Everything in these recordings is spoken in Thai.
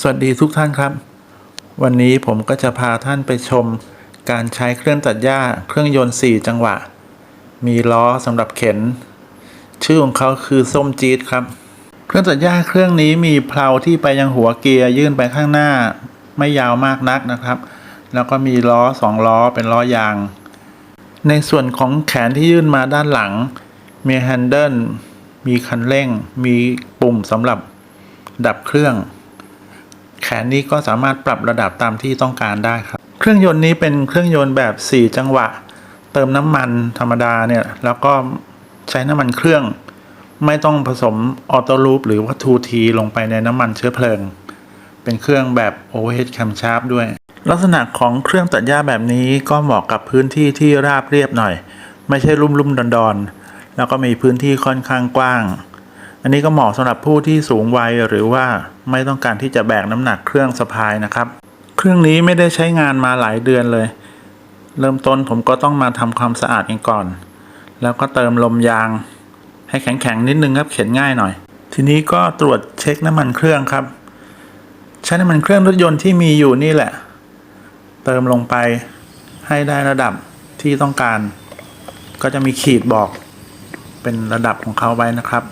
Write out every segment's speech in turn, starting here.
สวัสดีทุกท่านครับ วันนี้ผมก็จะพาท่านไปชม การใช้เครื่องตัดหญ้าเครื่องยนต์ 4 จังหวะ มีล้อสำหรับเข็น ชื่อของเขาคือส้มจี๊ดครับ เครื่องตัดหญ้าเครื่องนี้มีเพลาที่ไปยังหัวเกียร์ยื่นไปข้างหน้า ไม่ยาวมากนักนะครับ แล้วก็มีล้อสองล้อเป็นล้อยาง ในส่วนของแขนที่ยื่นมาด้านหลัง มีแฮนเดิลมีคันเร่ง มีปุ่มสำหรับดับเครื่อง นนี้ก็สามารถปรับระดับตามที่ต้องการได้ครับ เครื่องยนต์นี้เป็นเครื่องยนต์แบบ 4 จังหวะ เติมน้ำมันธรรมดาเนี่ยแล้วก็ใช้น้ำมันเครื่อง ไม่ต้องผสมออโต้ลูปหรือว่า 2T ลงไปในน้ำมันเชื้อเพลิง เป็นเครื่องแบบ overhead camshaft ด้วย ลักษณะของเครื่องตัดหญ้าแบบนี้ก็เหมาะกับพื้นที่ที่ราบเรียบหน่อย ไม่ใช่ลุ่มลุ่มดอนดอนๆแล้วก็มีพื้นที่ค่อนข้างกว้าง อันนี้ก็เหมาะสำหรับผู้ที่สูงวัยหรือว่าไม่ต้องการที่จะแบกน้ำหนักเครื่องสะพายนะครับ เครื่องนี้ไม่ได้ใช้งานมาหลายเดือนเลย เริ่มต้นผมก็ต้องมาทำความสะอาดเองก่อน แล้วก็เติมลมยาง ให้แข็งๆนิดนึงครับเข็นง่ายหน่อย ทีนี้ก็ตรวจเช็คน้ำมันเครื่องครับ ใช้น้ำมันเครื่องรถยนต์ที่มีอยู่นี่แหละ เติมลงไปให้ได้ระดับที่ต้องการ ก็จะมีขีดบอกเป็นระดับของเขาไว้นะครับ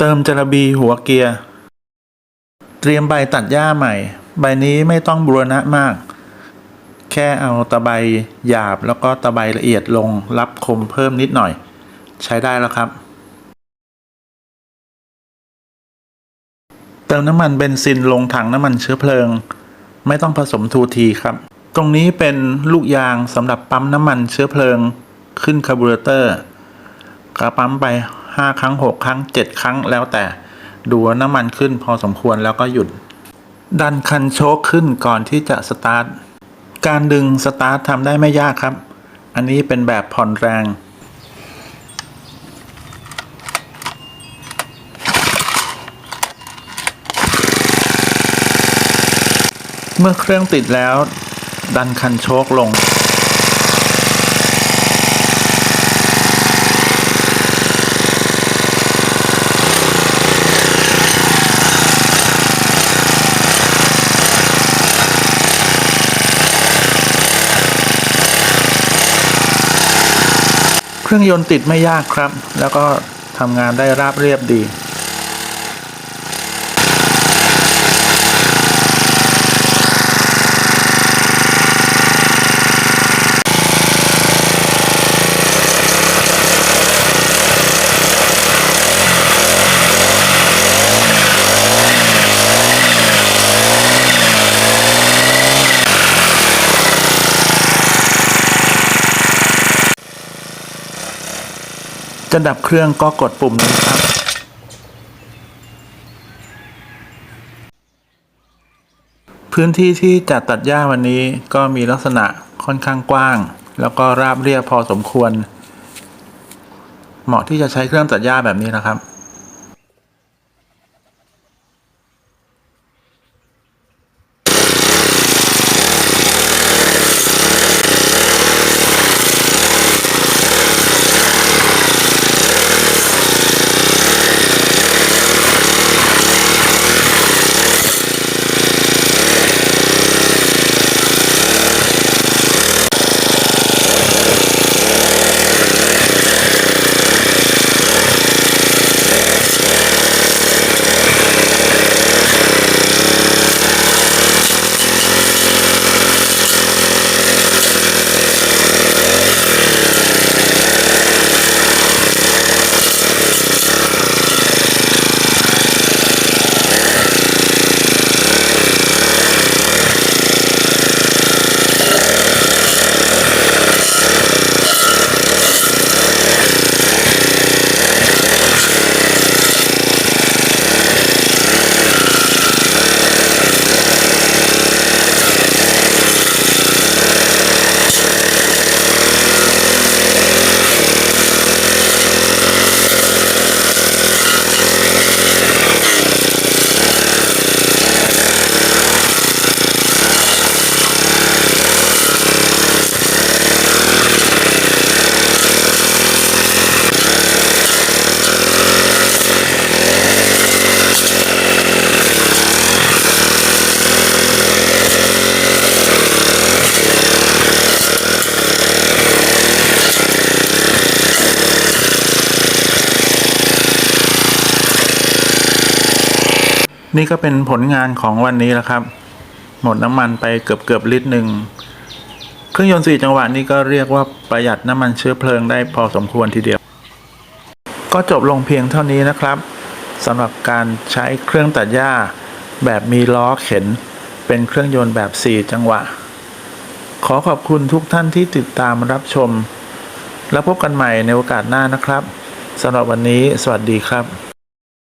เติมจระบีหัวเกียร์ เตรียมใบตัดหญ้าใหม่ ใบนี้ไม่ต้องบูรณะมาก แค่เอาตะไบหยาบแล้วก็ตะไบละเอียดลงรับคมเพิ่มนิดหน่อย ใช้ได้แล้วครับ เติมน้ำมันเบนซินลงถังน้ำมันเชื้อเพลิง ไม่ต้องผสมทูทีครับ ตรงนี้เป็นลูกยางสำหรับปั๊มน้ำมันเชื้อเพลิง ขึ้นคาร์บูเรเตอร์ก็ปั๊มไป ห้าครั้งหกครั้งเจ็ดครั้งแล้วแต่ ดูว่าน้ำมันขึ้นพอสมควรแล้วก็หยุด ดันคันโชคขึ้นก่อนที่จะสตาร์ท การดึงสตาร์ททำได้ไม่ยากครับ อันนี้เป็นแบบผ่อนแรงเมื่อเครื่องติดแล้ว ดันคันโชคลง รื่องยนต์ติดไม่ยากครับ แล้วก็ทำงานได้ราบเรียบดี จะดับเครื่องก็กดปุ่มนี้ครับ พื้นที่ที่จัดตัดหญ้าวันนี้ก็มีลักษณะค่อนข้างกว้าง แล้วก็ราบเรียบพอสมควร เหมาะที่จะใช้เครื่องตัดหญ้าแบบนี้นะครับ นี่ก็เป็นผลงานของวันนี้แล้วครับ หมดน้ำมันไปเกือบเกือบลิตรหนึ่งเครื่องยนต์สี่จังหวะนี่ก็เรียกว่าประหยัดน้ำมันเชื้อเพลิงได้พอสมควรทีเดียว ก็จบลงเพียงเท่านี้นะครับสำหรับการใช้เครื่องตัดหญ้า แบบมีล้อเข็น เป็นเครื่องยนต์แบบ 4 จังหวะ ขอขอบคุณทุกท่านที่ติดตามรับชม แล้วพบกันใหม่ในโอกาสหน้านะครับสำหรับวันนี้ สวัสดีครับ